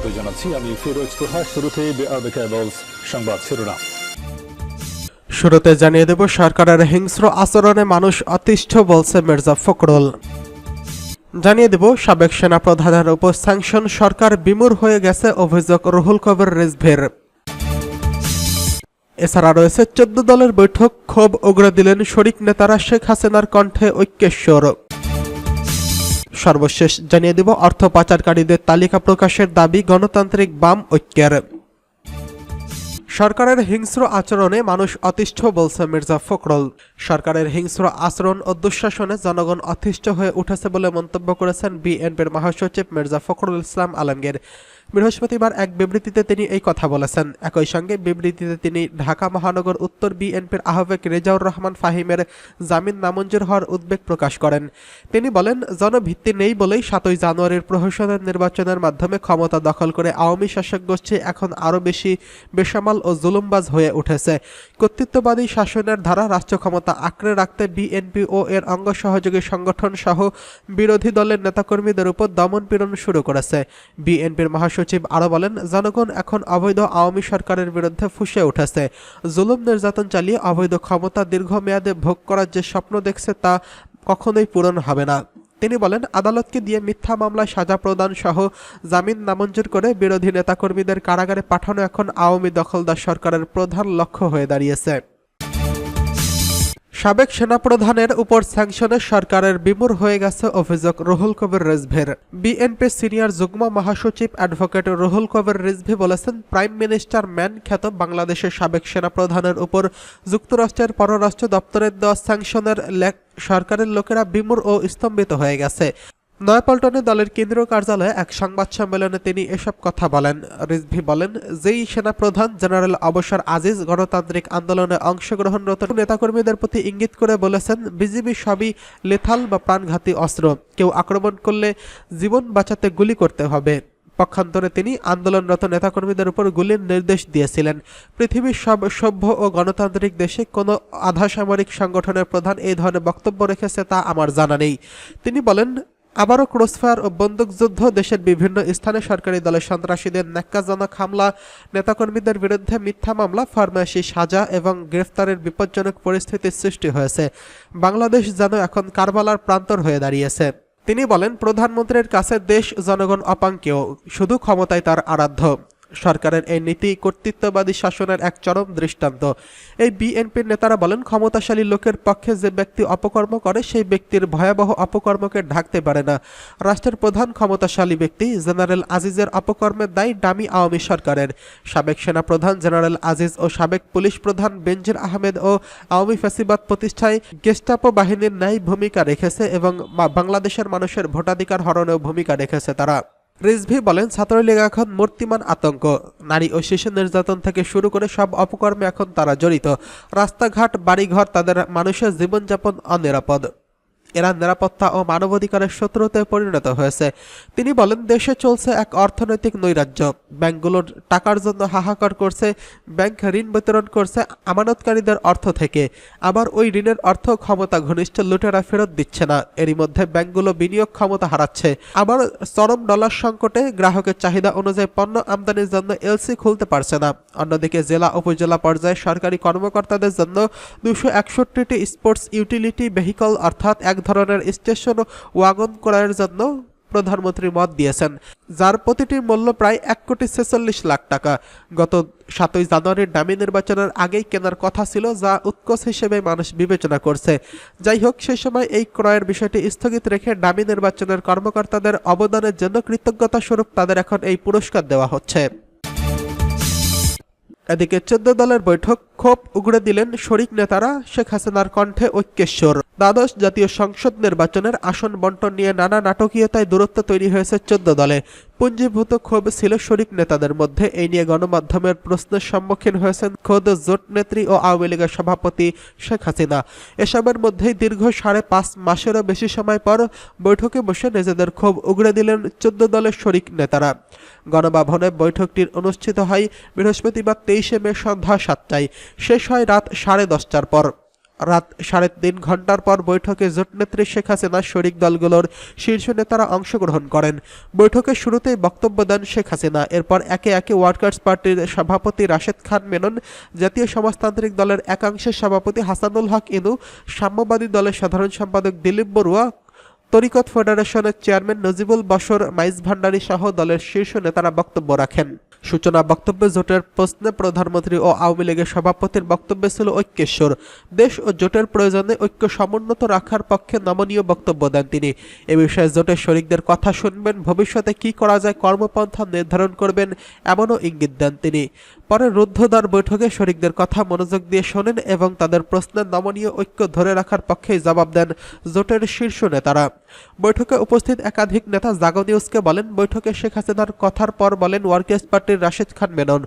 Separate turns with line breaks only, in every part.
স্বাগত জানাচ্ছি। আমি ফিরোজ তোহা শুরুতে সংবাদ শিরোনাম।
শুরুতে জানিয়ে দেব, সরকারের হিংস্র আচরণে মানুষ অতিষ্ঠ বলছে মির্জা ফখরুল। জানিয়ে দেব, সাবেক সেনা প্রধানের উপর স্যাংশন সরকার বিমূর হয়ে গেছে অভিযোগ রুহুল কবির রিজভির। এছাড়া রয়েছে চোদ্দ দলের বৈঠক, ক্ষোভ উগড়ে দিলেন শরিক নেতারা শেখ হাসিনার কণ্ঠে ঐক্যেশ্বর সর্বশেষ জানিয়ে দেব অর্থ পাচারকারীদের তালিকা প্রকাশের দাবি গণতান্ত্রিক বাম ঐক্যের। সরকারের হিংস্র আচরণে মানুষ অতিষ্ঠ বলছে মির্জা ফখরুল। সরকারের হিংস্র আচরণ ও দুঃশাসনে জনগণ অতিষ্ঠ হয়ে উঠেছে বলে মন্তব্য করেছেন বিএনপির মহাসচিব মির্জা ফখরুল ইসলাম আলমগীর। বৃহস্পতিবার এক বিবৃতিতে তিনি এই কথা বলেছেন। একই সঙ্গে বিবৃতিতে তিনি ঢাকা মহানগর উত্তর বিএনপির আহ্বায়ক রেজাউর রহমান ফাহিমের জামিন নামঞ্জুর হওয়ার উদ্বেগ প্রকাশ করেন। তিনি বলেন, জনভিত্তি নেই বলেই সাতই জানুয়ারির প্রহসনের নির্বাচনের মাধ্যমে ক্ষমতা দখল করে আওয়ামী শাসক গোষ্ঠী এখন আরও বেশি বেসামাল ও জুলুমবাজ হয়ে উঠেছে। কর্তৃত্ববাদী শাসনের ধারা রাষ্ট্র ক্ষমতা আঁকড়ে রাখতে বিএনপি ও এর অঙ্গ সহযোগী সংগঠন সহ বিরোধী দলের নেতাকর্মীদের উপর দমন পীড়ন শুরু করেছে। বিএনপির মহাসচিব আরও বলেন, জনগণ এখন অবৈধ আওয়ামী সরকারের বিরুদ্ধে ফুসে উঠেছে। জুলুম নির্যাতন চালিয়ে অবৈধ ক্ষমতা দীর্ঘমেয়াদে ভোগ করার যে স্বপ্ন দেখছে তা কখনোই পূরণ হবে না। তিনি বলেন, আদালতকে দিয়ে মিথ্যা মামলায় সাজা প্রদান সহ জামিন নামঞ্জুর করে বিরোধী নেতাকর্মীদের কারাগারে পাঠানো এখন আওয়ামী দখলদার সরকারের প্রধান লক্ষ্য হয়ে দাঁড়িয়েছে। সাবেক সেনাপ্রধানের উপর স্যাংশনে সরকারের বিমূর হয়ে গেছে অভিযোগ রুহুল কবির রিজভির। বিএনপি সিনিয়র যুগ্ম মহাসচিব অ্যাডভোকেট রুহুল কবির রিজভি বলেছেন, প্রাইম মিনিস্টার ম্যান খ্যাত বাংলাদেশের সাবেক সেনাপ্রধানের উপর যুক্তরাষ্ট্রের পররাষ্ট্র দপ্তরের দেওয়া স্যাংশনের সরকারের লোকেরা বিমূর ও স্তম্ভিত হয়ে গেছে। নয়াপল্টনে দলের কেন্দ্রীয় কার্যালয়ে এক সংবাদ সম্মেলনে তিনি এসব কথা বলেন। রিজভি বলেন, যেই সেনাপ্রধান জেনারেল অবসর আজিজ গণতান্ত্রিক আন্দোলনে অংশগ্রহণরত, নেতাকর্মীদের প্রতি ইঙ্গিত করে বলেছেন, বিজিবি সবই লেথাল বা প্রাণঘাতী অস্ত্র। কেউ আক্রমণ করলে জীবন বাঁচাতে গুলি করতে হবে। পক্ষান্তরে তিনি আন্দোলনরত নেতাকর্মীদের উপর গুলির নির্দেশ দিয়েছিলেন। পৃথিবীর সব সভ্য ও গণতান্ত্রিক দেশে কোনো আধা সামরিক সংগঠনের প্রধান এই ধরনের বক্তব্য রেখেছে তা আমার জানা নেই। তিনি বলেন আবারও ক্রসফায়ার ও বন্দুকযুদ্ধ, দেশের বিভিন্ন স্থানে সরকারি দলের সন্ত্রাসীদের ন্যাক্কাজনক হামলা, নেতাকর্মীদের বিরুদ্ধে মিথ্যা মামলা ফরমায়েশি সাজা এবং গ্রেফতারের বিপজ্জনক পরিস্থিতির সৃষ্টি হয়েছে। বাংলাদেশ যেন এখন কারবালার প্রান্তর হয়ে দাঁড়িয়েছে। তিনি বলেন, প্রধানমন্ত্রীর কাছে দেশ, জনগণ অপাঙ্কেয়, শুধু ক্ষমতায় তার আরাধ্য। সরকারের এই নীতি কর্তৃত্ববাদী শাসনের এক চরম দৃষ্টান্ত। এই বিএনপির নেতারা বলেন, ক্ষমতাশালী লোকের পক্ষে যে ব্যক্তি অপকর্ম করে, সেই ব্যক্তির ভয়াবহ অপকর্মকে ঢাকতে পারে না। রাষ্ট্রের প্রধান ক্ষমতাশালী ব্যক্তি জেনারেল আজিজের অপকর্মের দায়ী ডামি আওয়ামী সরকারের। সাবেক সেনাপ্রধান জেনারেল আজিজ ও সাবেক পুলিশ প্রধান বেনজির আহমেদ ও আওয়ামী ফ্যাসিবাদ প্রতিষ্ঠায় গেস্টাপো বাহিনীর ন্যায় ভূমিকা রেখেছে এবং বাংলাদেশের মানুষের ভোটাধিকার হরণেও ভূমিকা রেখেছে তারা। রিজভি বলেন, ছাত্রলীগ এখন মূর্তিমান আতঙ্ক। নারী ও শিশু নির্যাতন থেকে শুরু করে সব অপকর্মে এখন তারা জড়িত। রাস্তাঘাট, বাড়িঘর, তাদের মানুষের জীবনযাপন অনিরাপদ। এরা নিরাপত্তা ও মানবাধিকারের শত্রুতে পরিণত হয়েছে। তিনি বলেন, দেশে চলছে এক অর্থনৈতিক নৈরাজ্য। ব্যাংকগুলোর টাকার জন্য হাহাকার করছে, ব্যাংক ঋণ বিতরণ করছে আমানতকারীদের অর্থ থেকে। আবার ওই ঋণের অর্থ ক্ষমতা ঘনিষ্ঠ লুটেরা ফেরত দিচ্ছে না। এরই মধ্যে ব্যাংকগুলো বিনিয়োগ ক্ষমতা হারাচ্ছে। আবার চরম ডলার সংকটে গ্রাহকের চাহিদা অনুযায়ী পণ্য আমদানির জন্য এলসি খুলতে পারছে না। অন্যদিকে জেলা, উপজেলা পর্যায়ে সরকারি কর্মকর্তাদের জন্য দুশো একষট্টিটি স্পোর্টস ইউটিলিটি ভেহিকল অর্থাৎ এক ধরনের স্টেশন ওয়াগন ক্রয়ের জন্য প্রধানমন্ত্রী মত দিয়েছেন, যার প্রতিটির মূল্য প্রায় এক কোটি ছেচল্লিশ লাখ টাকা। গত সাতই জানুয়ারির ডামি নির্বাচনের আগেই কেনার কথা ছিল, যা উৎকোচ হিসেবে মানুষ বিবেচনা করছে। যাই হোক, সেই সময় এই ক্রয়ের বিষয়টি স্থগিত রেখে ডামি নির্বাচনের কর্মকর্তাদের অবদানের জন্য কৃতজ্ঞতা স্বরূপ তাদের এখন এই পুরস্কার দেওয়া হচ্ছে। এদিকে চোদ্দ দলের বৈঠক ক্ষোভ উগড়ে দিলেন শরিক নেতারা শেখ হাসিনার কণ্ঠে ঐক্যেশ্বর দ্বাদশ জাতীয় সংসদ নির্বাচনের আসন বন্টন নিয়ে নানা নাটকীয়তায় দূরত্ব তৈরি হয়েছে চোদ্দ দলে। পুঞ্জীভূত ক্ষোভ ছিল শরিক নেতাদের মধ্যে। এই নিয়ে গণমাধ্যমের প্রশ্নের সম্মুখীন হয়েছেন খোদ জোট নেত্রী ও আওয়ামী লীগের সভাপতি শেখ হাসিনা। এসবের মধ্যেই দীর্ঘ সাড়ে পাঁচ মাসেরও বেশি সময় পর বৈঠকে বসে নিজেদের ক্ষোভ উগড়ে দিলেন চোদ্দ দলের শরিক নেতারা। গণভবনে বৈঠকটির অনুষ্ঠিত হয় বৃহস্পতিবার তেইশে মে সন্ধ্যা সাতটায়। শেষ হয় রাত সাড়ে দশটার পর। রাত সাড়ে তিন ঘণ্টার পর বৈঠকে জোটনেত্রী শেখ হাসিনা শরিক দলগুলোর শীর্ষ নেতারা অংশগ্রহণ করেন। বৈঠকের শুরুতেই বক্তব্য দেন শেখ হাসিনা। এরপর একে একে ওয়ার্কার্স পার্টির সভাপতি রাশেদ খান মেনন, জাতীয় সমাজতান্ত্রিক দলের একাংশের সভাপতি হাসানুল হক ইনু, সাম্যবাদী দলের সাধারণ সম্পাদক দিলীপ বড়ুয়া, তরিকত ফেডারেশনের চেয়ারম্যান নজিবুল বশর, মাইজ ভান্ডারী সহ দলের শীর্ষ নেতারা বক্তব্য রাখেন। সূচনা বক্তব্যে জোটের প্রশ্নে প্রধানমন্ত্রী ও আওয়ামী লীগের সভাপতির বক্তব্যে ছিল ঐক্যেশ্বর। দেশ ও জোটের প্রয়োজনে ঐক্য সমুন্নত রাখার পক্ষে নমনীয় বক্তব্য দেন তিনি। এ বিষয়ে জোটের শরিকদের কথা শুনবেন, ভবিষ্যতে কি করা যায়, কর্মপন্থা নির্ধারণ করবেন, এমনও ইঙ্গিত দেন তিনি। পরে রুদ্ধদ্বার বৈঠকে শরিকদের কথা মনোযোগ দিয়ে শোনেন এবং তাদের প্রশ্নের নমনীয় ঐক্য ধরে রাখার পক্ষেই জবাব দেন জোটের শীর্ষ নেতারা। বৈঠকে উপস্থিত একাধিক নেতা জাগো নিউজকে বলেন, বৈঠকে শেখ হাসিনার কথার পর বলেন ওয়ার্কার্স পার্টির রাশেদ খান মেনন।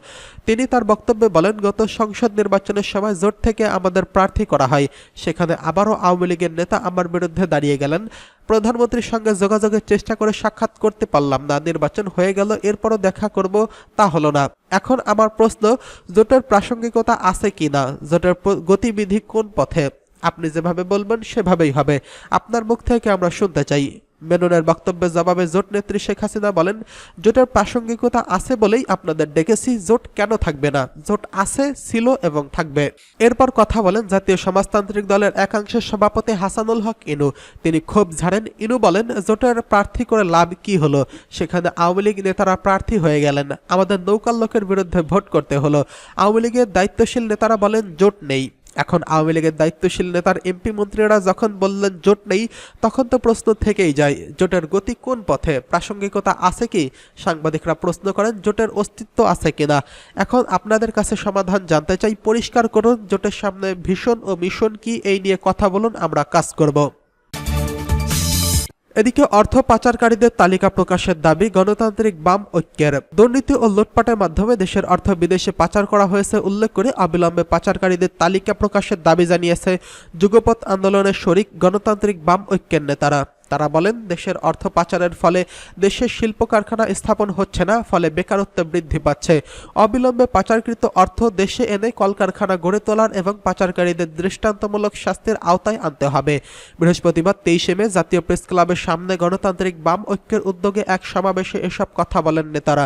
তিনি তার বক্তব্যে বলেন, গত সংসদ নির্বাচনের সময় জোট থেকে আমাদের প্রার্থী করা হয়। সেখানে আবারও আওয়ামী লীগের নেতা আমার বিরুদ্ধে দাঁড়িয়ে গেলেন। প্রধানমন্ত্রীর সঙ্গে যোগাযোগের চেষ্টা করে সাক্ষাৎ করতে পারলাম না। নির্বাচন হয়ে গেল, এরপরও দেখা করব তা হলো না। এখন আমার প্রশ্ন, জোটের প্রাসঙ্গিকতা আছে কি না? জোটের গতিবিধি কোন পথে? আপনি যেভাবে বলবেন, সেভাবেই হবে। আপনার মুখ থেকে আমরা শুনতে চাই। মেননের বক্তব্যের জবাবে জোট নেত্রী শেখ হাসিনা বলেন, জোটের প্রাসঙ্গিকতা আছে বলেই আপনাদের ডেকেছি, জোট কেন থাকবে না? জোট আছে, ছিল এবং থাকবে। এরপর কথা বলেন জাতীয় সমাজতান্ত্রিক দলের একাংশের সভাপতি হাসানুল হক ইনু। তিনি ক্ষোভ ঝাড়েন। ইনু বলেন, জোটের প্রার্থী করে লাভ কি হলো? সেখানে আওয়ামী লীগ নেতারা প্রার্থী হয়ে গেলেন। আমাদের নৌকার লোকের বিরুদ্ধে ভোট করতে হলো। আওয়ামী লীগের দায়িত্বশীল নেতারা বলেন, জোট নেই। এখন আওয়ামী লীগের দায়িত্বশীল নেতার এমপি মন্ত্রীরা যখন বললেন জোট নেই, তখন তো প্রশ্ন থেকেই যায়, জোটের গতি কোন পথে? প্রাসঙ্গিকতা আছে কি? সাংবাদিকরা প্রশ্ন করেন, জোটের অস্তিত্ব আছে কিনা? এখন আপনাদের কাছে সমাধান জানতে চাই, পরিষ্কার করুন, জোটের সামনে ভীষণ ও মিশন কি, এই নিয়ে কথা বলুন, আমরা কাজ করব। এদিকে অর্থ পাচারকারীদের তালিকা প্রকাশের দাবি গণতান্ত্রিক বাম ঐক্যের। দুর্নীতি ও লুটপাটের মাধ্যমে দেশের অর্থ বিদেশে পাচার করা হয়েছে উল্লেখ করে অবিলম্বে পাচারকারীদের তালিকা প্রকাশের দাবি জানিয়েছে যুগপথ আন্দোলনের শরিক গণতান্ত্রিক বাম ঐক্যের নেতারা। তারা বলেন, দেশের অর্থ পাচারের ফলে দেশের শিল্প কারখানা স্থাপন হচ্ছে না, ফলে বেকারত্ব বৃদ্ধি পাচ্ছে। অবিলম্বে পাচারকৃত অর্থ দেশে এনে কলকারখানা গড়ে তোলার এবং পাচারকারীদের দৃষ্টান্তমূলক শাস্তির আওতায় আনতে হবে। বৃহস্পতিবার তেইশে মে জাতীয় প্রেস ক্লাবের সামনে গণতান্ত্রিক বাম ঐক্যের উদ্যোগে এক সমাবেশে এসব কথা বলেন নেতারা।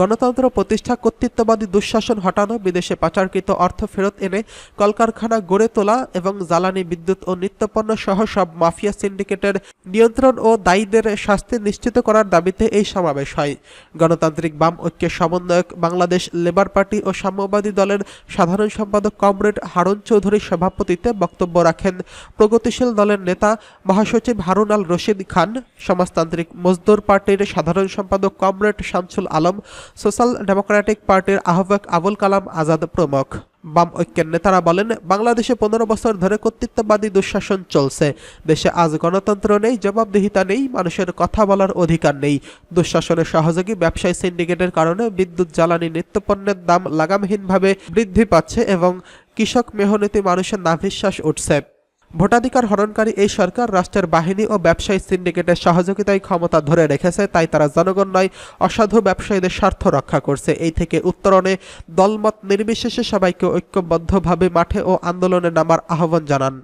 গণতন্ত্র প্রতিষ্ঠা কর্তৃত্ববাদী দুঃশাসন হটানো, বিদেশে পাচারকৃত অর্থ ফেরত এনে কলকারখানা গড়ে তোলা এবং জ্বালানি, বিদ্যুৎ ও নিত্যপণ্য সহ সব মাফিয়া সিন্ডিকেটের নিয়ন্ত্রণ ও দায়ীদের শাস্তি নিশ্চিত করার দাবিতে এই সমাবেশ হয়। গণতান্ত্রিক বাম ঐক্যের সমন্বয়ক বাংলাদেশ লেবার পার্টি ও সাম্যবাদী দলের সাধারণ সম্পাদক কমরেড হারুন চৌধুরীর সভাপতিত্বে বক্তব্য রাখেন প্রগতিশীল দলের নেতা মহাসচিব হারুন আল রশিদ খান, সমাজতান্ত্রিক মজদুর পার্টির সাধারণ সম্পাদক comrade Shamsul Alam, social democratic পার্টির আহ্বায়ক আবুল কালাম আজাদ প্রমুখ। বাম ঐক্যের নেতারা বলেন, বাংলাদেশে পনেরো বছর ধরে কর্তৃত্ববাদী দুঃশাসন চলছে। দেশে আজ গণতন্ত্র নেই, জবাবদিহিতা নেই, মানুষের কথা বলার অধিকার নেই। দুঃশাসনের সহযোগী ব্যবসায়ী সিন্ডিকেটের কারণে বিদ্যুৎ, জ্বালানি, নিত্যপণ্যের দাম লাগামহীনভাবে বৃদ্ধি পাচ্ছে এবং কৃষক মেহনতি মানুষের নাভিশ্বাস উঠছে। ভোটাধিকার হরণকারী এই সরকার রাষ্ট্রের বাহিনী ও ব্যবসায়ী সিন্ডিকেটের সহযোগিতায় ক্ষমতা ধরে রেখেছে, তাই তারা জনগণ নয়, অসাধু ব্যবসায়ীদের স্বার্থ রক্ষা করছে। এই থেকে উত্তরণে দলমত নির্বিশেষে সবাইকে ঐক্যবদ্ধভাবে মাঠে ও আন্দোলনে নামার আহ্বান জানান।